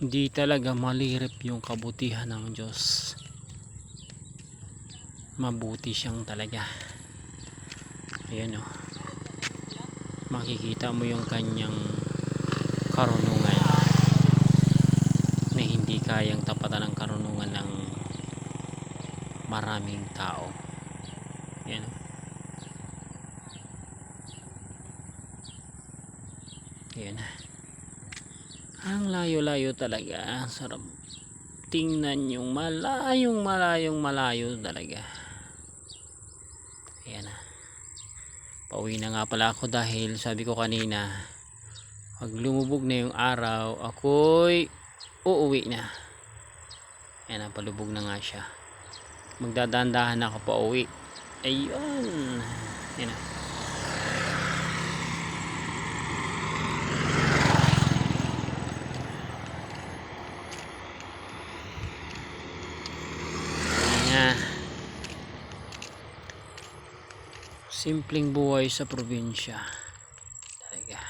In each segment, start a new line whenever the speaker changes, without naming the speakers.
Hindi talaga malirip yung kabutihan ng Diyos. Mabuti siyang talaga. Ayan o. Makikita mo yung kanyang karunungan na hindi kayang tapatan ng karunungan ng maraming tao. Ayan o. Ayan na. Ang layo-layo talaga. Sarap tingnan yung malayong malayong malayo talaga. Ayan na. Pauwi na nga pala ako dahil sabi ko kanina pag lumubog na yung araw ako'y uuwi na. Ayan na, palubog na nga siya. Magdadandahan ako pa uwi. Ayun. Ayan na. Ayan. Simpleng buhay sa probinsya. Talaga.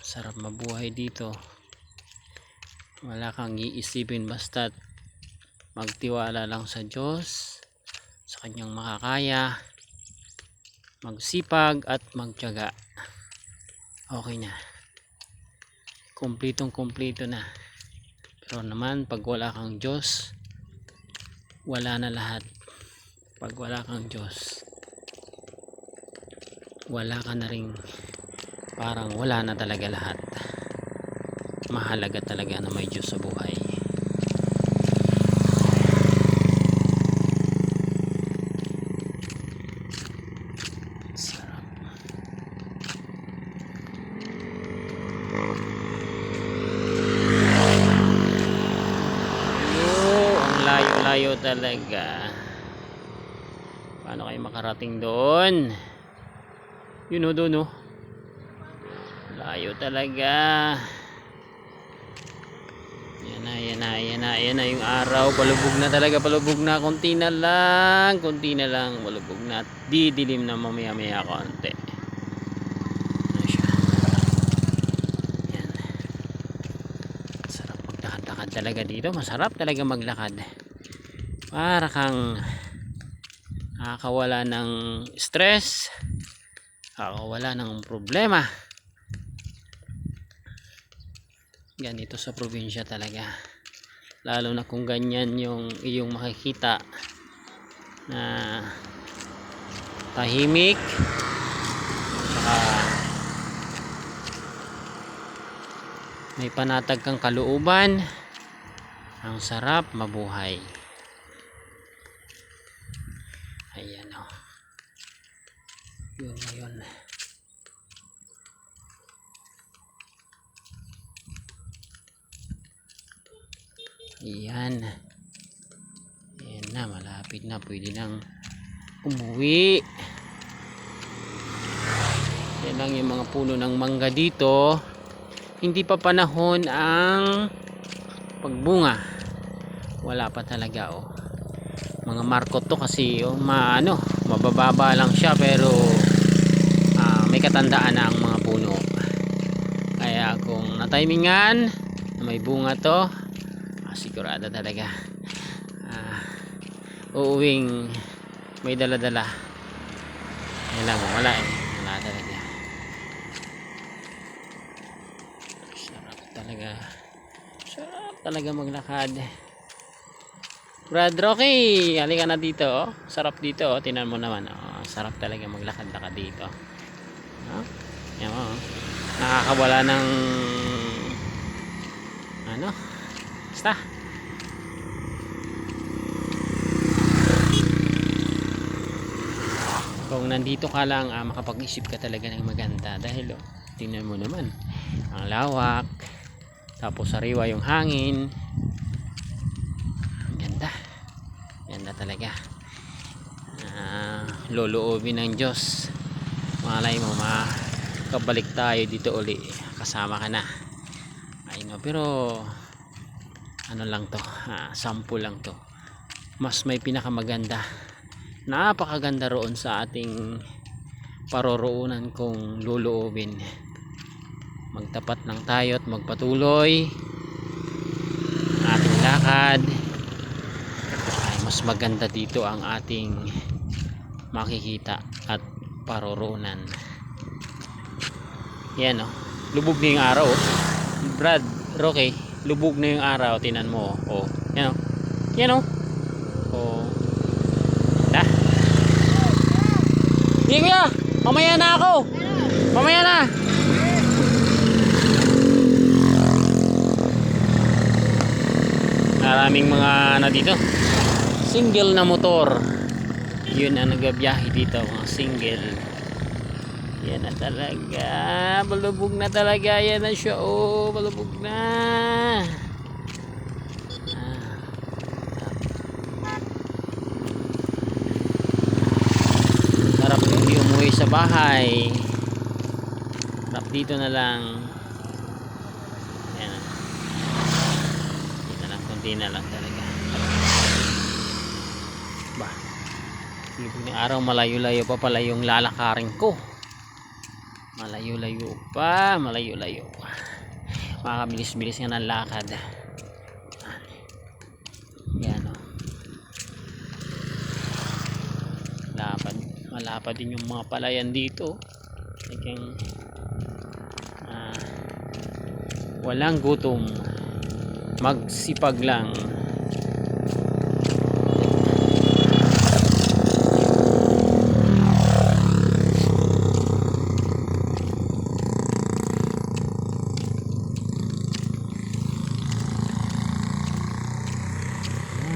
Masarap mabuhay dito. Wala kang iisipin basta magtiwala lang sa Diyos, sa kanyang makakaya, magsipag at magtiyaga. Okay na. Kumplitong kumplito na. Pero naman pag wala kang Diyos, wala na lahat. Pag wala kang Diyos, wala ka na ring parang wala na talaga lahat. Mahalaga talaga na may Diyos sa buhay. Sarap. Oh, ang layo-layo talaga. Paano kayo makarating doon? Yun o doon o. Layo talaga. Yan na, yan na, yan na, yan na yung araw. Palubog na talaga, palubog na. Kunti na lang, kunti na lang. Palubog na. Didilim na mamaya-maya konti. Ano siya? Yan. Sarap maglakad-lakad talaga dito. Masarap talaga maglakad. Para kang nakakawala ng stress. Nakakawala ng problema. ganito sa probinsya talaga. Lalo na kung ganyan yung iyong makikita na tahimik saka may panatag kang kalooban. Ang sarap mabuhay ayan o yun na yun Ayan. Ayan na, malapit na. Pwede nang umuwi. Yan lang yung mga puno ng mangga dito. Hindi pa panahon ang pagbunga. Wala pa talaga oh. Mga markot to kasi oh, ma, ano, mabababa lang siya pero katandaan na ang mga puno. Kaya kung natimingan na may bunga to, Ah, sigurado talaga ah, uuwing may dala-dala yan lang wala eh wala talaga sarap talaga sarap talaga maglakad Brad Rocky halika na dito oh. sarap dito oh. tinan mo naman oh. sarap talaga maglakad-lakad dito oh. yan oh. nakakawala ng ano Basta. Kung nandito ka lang, ah, makapag-isip ka talaga ng maganda. Dahil, oh, tingnan mo naman. Ang lawak. Tapos sariwa yung hangin. Ang ganda. Ganda talaga. Ah, loloobin ng Diyos. Malay mo, makabalik tayo dito uli. Kasama ka na. Ay no, pero ano lang to? Ah, sample lang to. Mas may pinakamaganda. Napakaganda roon sa ating paroroonan kung luluobin magtapat lang tayo at magpatuloy. Lakad. Ay mas maganda dito ang ating makikita at paroroonan. Yan o lubog na yung araw oh. Brad Roque lubog na yung araw. Tinan mo oh, oh. yan o yan o oh. na. Hindi kuya! Mamaya na ako. Mamaya na. Maraming mga na dito. Single na motor yun ang nagabiyahe dito mga single. Yan na talaga. Balubog na talaga. Yan na. Siya oh balubog na sarap hindi umuwi sa bahay. Sarap dito na lang. Yan. Dito lang kunti na lang talaga ba Libog ng araw malayo-layo pa pala yung lalakarin ko. Malayo-layo pa malayo-layo. Makakabilis-bilis nga ng lakad. Yan o lapad malapad din yung mga palayan dito. Talagang ah, walang gutom. Magsipag lang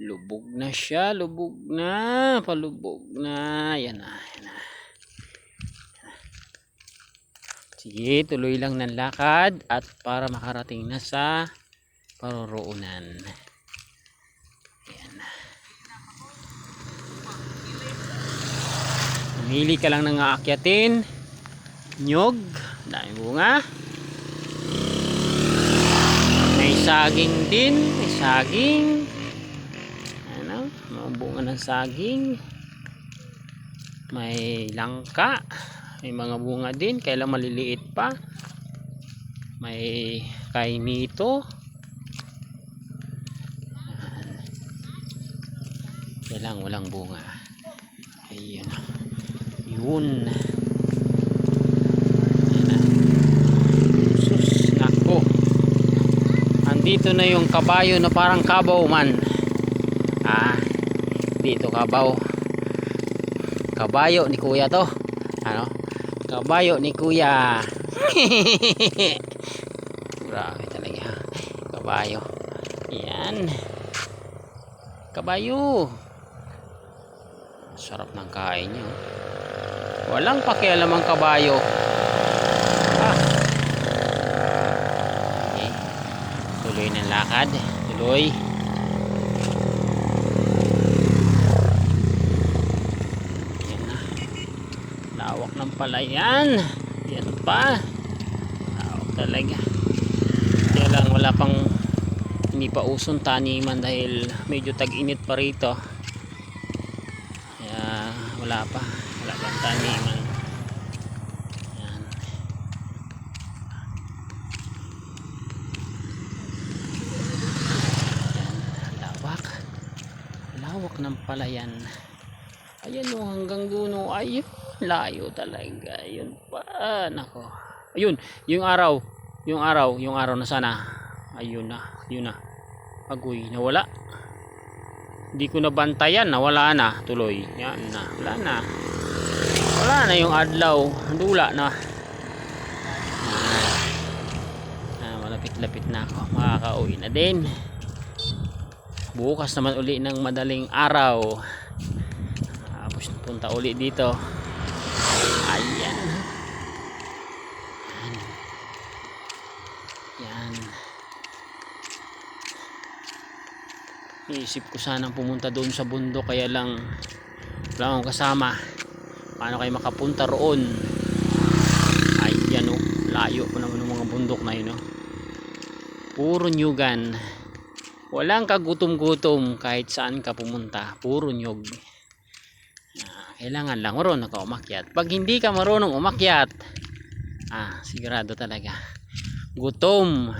Lubog na siya, lubog na, palubog na. Ayan na, ayan na. Sige, tuloy lang ng lakad at para makarating na sa paroroonan. Ayan na. Pumili ka lang ng aakyatin. Nyog. Dami bunga. May saging din. May saging. Ano? Ng saging. May langka. May mga bunga din. Kailang maliliit pa. May kainito. Kailang walang bunga. Ayun. Yun. Sus, nako. Andito na yung kabayo na parang kabaw man. Dito kabaw. Kabayo ni kuya to. Ano? Kabayo ni kuya. Grabe talaga. Kabayo. Yan. Kabayo. Sarap ng kain niyo. Walang pakialam ang kabayo. Ah. Okay. Tuloy ng lakad. Tuloy. Yan na. Lawak ng palayan. Yan pa. Lawak talaga. Kaya lang wala pang hindi pa usong taniman dahil medyo tag-init pa rito. Kaya wala pa. Wala pang taniman. Yan. Yan. Lawak. Lawak ng palayan. Ayan o, hanggang duno. Ayun, layo talaga. Ayun pa. Nako. Ayun, yung araw. Yung araw, yung araw na sana. Ayun na, yun na. Agoy, nawala. Hindi ko nabantayan, nawala na. Tuloy. Yan na, wala na. Wala na yung adlaw. Dula na. Ah, ah, malapit-lapit na ako. Makakauwi na din. Bukas naman uli ng madaling araw. Tapos punta uli dito. Ayan. Yan. Yan. Iisip ko sanang pumunta doon sa bundok kaya lang wala akong kasama. Paano kayo makapunta roon? Ay yan o layo pa naman ng mga bundok na yun o puro nyugan. Walang kagutom-gutom kahit saan ka pumunta. Puro nyug kailangan lang marunong ka umakyat. Pag hindi ka marunong umakyat ah sigurado talaga. Gutom